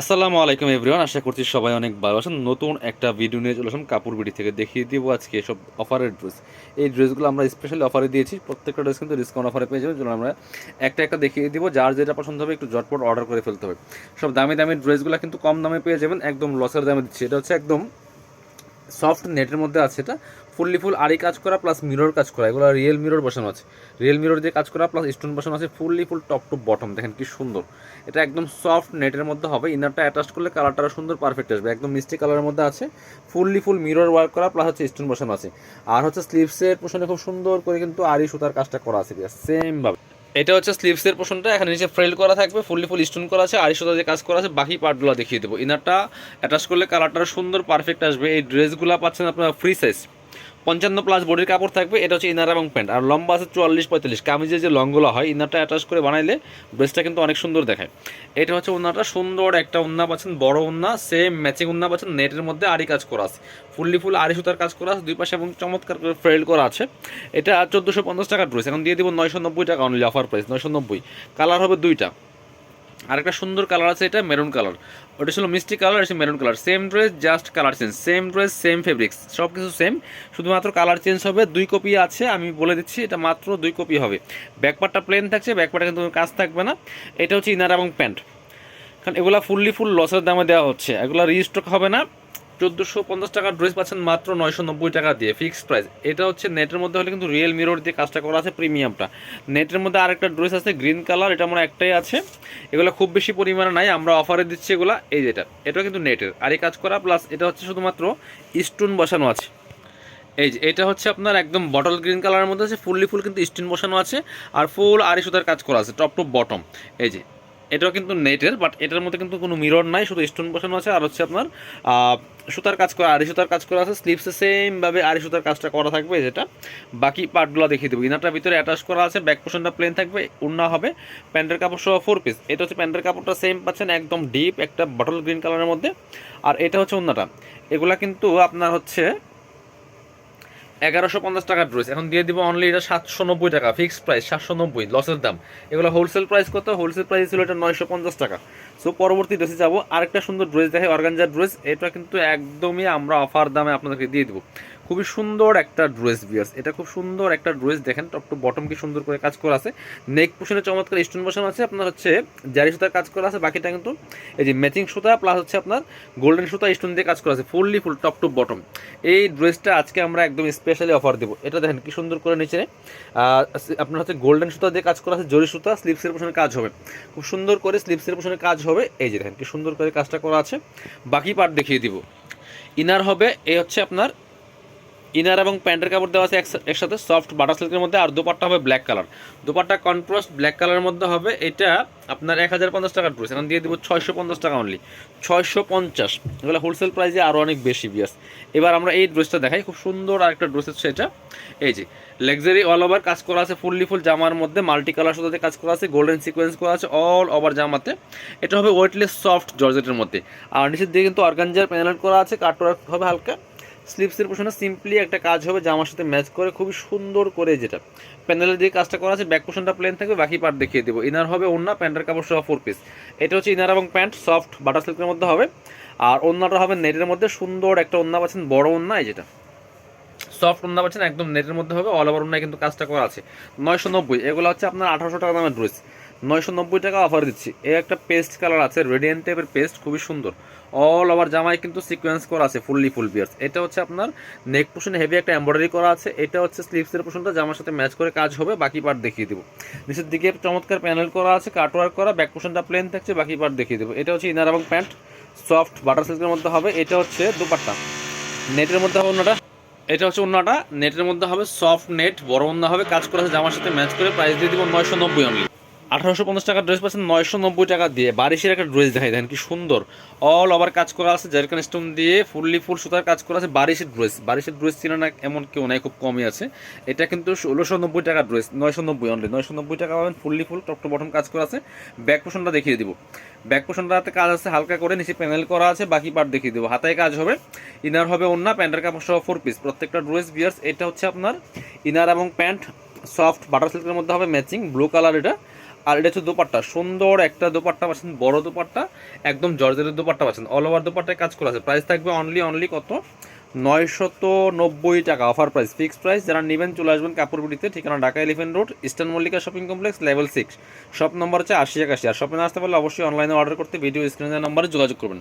আসসালামু আলাইকুম এভরিওয়ান, আশা করছি সবাই অনেক ভালো আছেন। নতুন একটা ভিডিও নিয়ে চলে আসুন কাপড় বিড়ি থেকে। দেখিয়ে দিব আজকে সব অফারের ড্রেস এই ড্রেসগুলো আমরা স্পেশালি অফারে দিয়েছি। প্রত্যেকটা ড্রেস কিন্তু ডিসকাউন্ট অফারে পেয়ে যাবেন। আমরা একটা একটা দেখিয়ে দিব। যার যেটা পছন্দ হবে একটু জটপট অর্ডার করে ফেলতে হবে। সব দামি দামি ড্রেসগুলো কিন্তু কম দামে পেয়ে যাবেন। একদম লসের দামে দিচ্ছি। এটা হচ্ছে একদম সফট নেটের মধ্যে আছে এটা। ফুললি ফুল আরি কাজ করা প্লাস মিরর কাজ করা, এগুলো রিয়েল মিরর বসানো আছে। রিয়েল মিরর দিয়ে কাজ করা প্লাস স্টোন বসানো আছে, fully full top to bottom দেখেন কি সুন্দর। এটা একদম সফট নেটের মধ্যে হবে ইনারটা অ্যাটাচ করলে কালারটা সুন্দর পারফেক্ট আসবে, একদম মিষ্টি কালারের মধ্যে আছে। ফুললি ফুল মিরর ওয়ার্ক করা প্লাস হচ্ছে স্টোন বসানো আছে। আর হচ্ছে স্লিভসের পোশনে খুব সুন্দর করে কিন্তু আরি সুতার কাজটা করা আছে সেম ভাবে। এটা হচ্ছে স্লিভসের পোশনটা এখানে নিচে ফ্রেল করা থাকবে, ফুললি ফুল স্টোন করা আছে, আড়াইশো দিয়ে কাজ করা আছে, বাকি পার্টগুলো দেখিয়ে দেবো। ইনারটা অ্যাটাচ করলে কালারটা সুন্দর পারফেক্ট আসবে। এই ড্রেসগুলো পাচ্ছেন আপনার ফ্রি সাইজ পঞ্চান্ন প্লাস বডির কাপড় থাকবে, এটা হচ্ছে ইনার এবং প্যান্ট আর লম্বা আছে চুয়াল্লিশ, পঁয়তাল্লিশ। কামিজের যে লংগুলো হয় ইনারটা অ্যাটাচ করে বানাইলে ড্রেসটা কিন্তু অনেক সুন্দর দেখায়। এটা হচ্ছে উন্নাটা সুন্দর একটা উন্না পাচ্ছেন, বড় উন্না সেম ম্যাচিং উন্না পাচ্ছেন নেটের মধ্যে আড়ি কাজ করা আছে। ফুললি ফুল আড়ি সুতার কাজ করা আছে, দুই পাশে এবং চমৎকার করে ফ্রেল করা আছে। এটা চোদ্দোশো পঞ্চাশ টাকার ড্রেস এখন দিয়ে দিব নয়শো নব্বই টাকা অনলি অফার প্রাইস নয়শো নব্বই। কালার হবে দুইটা। আরেকটা সুন্দর কালার আছে, এটা মেরুন কালার ওটা ছিল মিষ্টি কালার এটা maroon colour same dress just colour change same dress same fabrics সব কিছু সেম শুধুমাত্র কালার চেঞ্জ হবে, দুই কপি আছে, আমি বলে দিচ্ছি, এটা মাত্র দুই কপি হবে। ব্যাকপার্টটা প্লেন থাকছে ব্যাকপারটা কিন্তু কাজ থাকবে না। এটা হচ্ছে ইনার এবং প্যান্ট কারণ এগুলো ফুললি ফুল লসের দামে দেওয়া হচ্ছে। এগুলো রিস্টক হবে না। চোদ্দোশো পঞ্চাশ টাকার ড্রেস পাচ্ছেন মাত্র নয়শো নব্বই টাকা দিয়ে ফিক্সড প্রাইস। এটা হচ্ছে নেটের মধ্যে হলে কিন্তু রিয়েল মিরর দিয়ে কাজটা করা আছে, প্রিমিয়ামটা। নেটের মধ্যে আরেকটা ড্রেস আছে, গ্রিন কালার, এটা হয় একটাই আছে। এগুলো খুব বেশি পরিমাণে নাই, আমরা অফারে দিচ্ছি এগুলো। এই যেটা এটা কিন্তু নেটের। আর এই কাজ করা প্লাস এটা হচ্ছে শুধুমাত্র স্টোন বসানো আছে। এই যে, এটা হচ্ছে আপনার একদম বটল গ্রিন কালারের মধ্যে আছে, ফুললি ফুল কিন্তু স্টোন বসানো আছে। আর ফুল আড়ি সুতার কাজ করা আছে টপ টু বটম এই যে এটাও কিন্তু নেটের বাট এটার মধ্যে কিন্তু কোনো মিরর নাই, শুধু স্টোন বসানো আছে, আর হচ্ছে আপনার সুতার কাজ করা, আড়ি সুতার কাজ করা আছে স্লিপসে সেমভাবে আড়ি সুতার কাজটা করা থাকবে যেটা। বাকি পার্টগুলো দেখিয়ে দেবো। ইনারটার ভিতরে অ্যাটাচ করা আছে ব্যাক পোর্শনটা প্লেন থাকবে উন্না হবে, প্যান্টের কাপড় সহ ফোর পিস এটা হচ্ছে প্যান্টের কাপড়টা সেম পাচ্ছেন, একদম ডিপ একটা বটল গ্রিন কালারের মধ্যে। আর এটা হচ্ছে উন্নাটা এগুলা কিন্তু আপনার হচ্ছে এগারোশো পঞ্চাশ টাকার ড্রেস। এখন দিয়ে দিব অনলি এটা সাতশো নব্বই টাকা ফিক্সড প্রাইস সাতশো নব্বই লসের দাম। এগুলো হোলসেল প্রাইস কত? হোলসেল প্রাইস ছিল এটা নয়শো পঞ্চাশ টাকা। সো পরবর্তী ড্রেসে যাব। আরেকটা সুন্দর ড্রেস দেখে অর্গানজার ড্রেস এটা কিন্তু একদমই আমরা অফার দামে আপনাদেরকে দিয়ে দেবো। খুবই সুন্দর একটা ড্রেস বিয়ার্স এটা খুব সুন্দর একটা ড্রেস দেখেন টপ টু বটম কি সুন্দর করে কাজ করা আছে। নেক পোশনে চমৎকার স্টোন বসানো আছে, আপনার হচ্ছে জারি সুতার কাজ করা আছে, বাকিটা কিন্তু এই যে ম্যাচিং সুতা প্লাস হচ্ছে আপনার গোল্ডেন সুতা স্টোন দিয়ে কাজ করা আছে fully full top to bottom এই ড্রেসটা আজকে আমরা একদম স্পেশালি অফার দেবো। এটা দেখেন কি সুন্দর করে নিচে আপনার হচ্ছে গোল্ডেন সুতা দিয়ে কাজ করা আছে, জরি সুতা স্লিপসের পোশনে কাজ হবে। খুব সুন্দর করে স্লিপসের পোশনে কাজ হবে। এই যে দেখেন কি সুন্দর করে কাজটা করা আছে। বাকি পার্ট দেখিয়ে দিব। ইনার হবে, এই হচ্ছে আপনার ইনার এবং প্যান্টের কাপড় দেওয়া আছে একসাথে, সফট বাটার সিল্কের মধ্যে, আর দুপাট্টা হবে black colour. Dupatta contrast black কালারের মধ্যে হবে, এটা আপনার এক হাজার পঞ্চাশ টাকার ড্রেস এখন দিয়ে দিব ছয়শো পঞ্চাশ টাকা অনলি ছয়শো পঞ্চাশ, এগুলো হোলসেল প্রাইসে আরও অনেক বেশি বিয়াস এবার আমরা এই ড্রেসটা দেখাই, খুব সুন্দর আরেকটা ড্রেস হচ্ছে এটা। এই যে লাক্সারি অল ওভার কাজ করা আছে ফুললি ফুল জামার মধ্যে মাল্টি কালার সাথে কাজ করা আছে গোল্ডেন সিকোয়েন্স করা আছে অল ওভার জামাতে। এটা হবে ওয়েটলেস সফট জর্জেটের মধ্যে। আর নিচের দিকে কিন্তু অর্গানজার প্যানেল করা আছে কাটওয়ার্ক হবে হালকা। স্লিপসের পোশনে সিম্পলি একটা কাজ হবে জামার সাথে ম্যাচ করে, খুবই সুন্দর করে যেটা। প্যান্ডেলের দিয়ে কাজটা করা আছে ব্যাক পোশনটা প্লেন থাকবে, বাকি পার্ট দেখিয়ে দেবো। ইনার হবে ওন্না প্যান্টের কাপড় সহ ফোর পিস এটা হচ্ছে ইনার এবং প্যান্ট সফট বাটার সিল্কের মধ্যে হবে। আর ওন্নাটা হবে নেটের মধ্যে, সুন্দর একটা ওন্না পাচ্ছেন, বড় ওন্না যেটা। সফট ওন্না পাচ্ছেন, একদম নেটের মধ্যে হবে অল ওভার ওন্নায় কিন্তু কাজটা করা আছে। নয়শো নব্বই, এগুলো হচ্ছে আপনার আঠারোশো টাকা দামের ড্রেস নয়শো নব্বই টাকা অফার দিচ্ছি। এ একটা পেস্ট কালার আছে রেডিয়েন্ট টাইপের পেস্ট খুবই সুন্দর। অল ওভার জামায় কিন্তু সিকোয়েন্স করা আছে ফুললি ফুল বিয়ার্স এটা হচ্ছে আপনার নেক পোশনে হেভি একটা এমব্রয়ডারি করা আছে। এটা হচ্ছে স্লিভসের পোশনটা জামার সাথে ম্যাচ করে কাজ হবে, বাকি পার্ট দেখিয়ে দেবো। নিচের দিকে চমৎকার প্যানেল করা আছে কাটওয়ার্ক করা ব্যাক পোশনটা প্লেন থাকছে, বাকি পার্ট দেখিয়ে দেবো। এটা হচ্ছে ইনার এবং প্যান্ট সফট বাটার সিল্কের মধ্যে হবে, এটা হচ্ছে দুপাট্টা। নেটের মধ্যে হবে অন্যটা। এটা হচ্ছে অন্যটা। নেটের মধ্যে হবে সফট নেট বড় অন্য হবে। কাজ করা আছে জামার সাথে ম্যাচ করে প্রাইস দিয়ে দিব নয়শো নব্বই অনলি আঠারোশো পঞ্চাশ টাকার ড্রেস পাচ্ছেন নয়শো নব্বই টাকা দিয়ে। বারিশের একটা ড্রেস দেখাই, দেখেন কি সুন্দর। অল ওভার কাজ করা আছে জারকান স্টোন দিয়ে ফুললি ফুল সুতার কাজ করা আছে, বারিশের ড্রেস বারিশের ড্রেস ছিল না এমন কেউ নাই, খুব কমই আছে। এটা কিন্তু ষোলোশো নব্বই টাকার ড্রেস নয়শো নব্বই অনলি নয়শো নব্বই টাকা পাবেন, fully full top to bottom কাজ করা আছে। ব্যাক পোশনটা দেখিয়ে দিব। ব্যাক পোশনটাতে কাজ আছে, হালকা করে নিচে প্যানেল করা আছে, বাকি পার্ট দেখিয়ে দেবো। হাতায় কাজ হবে ইনার হবে অন্য প্যান্টের কাপড় সহ ফোর পিস প্রত্যেকটা ড্রেস বিয়ার্স এটা হচ্ছে আপনার ইনার এবং প্যান্ট সফট বাটার সিল্কের মধ্যে হবে ম্যাচিং ব্লু কালার এটা। আর এটা হচ্ছে দোপাট্টা। সুন্দর একটা দোপাট্টা পাচ্ছেন, বড় দোপাট্টা, একদম জর্জের দোপাট্টা পাচ্ছেন। অল ওভার দোপাট্টায় কাজ করা আছে। প্রাইস থাকবে অনলি অনলি কত? নয়শত নব্বই টাকা অফার প্রাইস ফিক্সড প্রাইস যারা নেবেন, চলে আসবেন কাপড়গুড়িতে ঠিকানা Dhaka elephant road eastern Mallika shopping complex level six shop number হচ্ছে আশি একাশি। আর শপিং আসতে পারলে অবশ্যই অনলাইনে অর্ডার করতে ভিডিও স্ক্রিনের নম্বরে যোগাযোগ করবেন।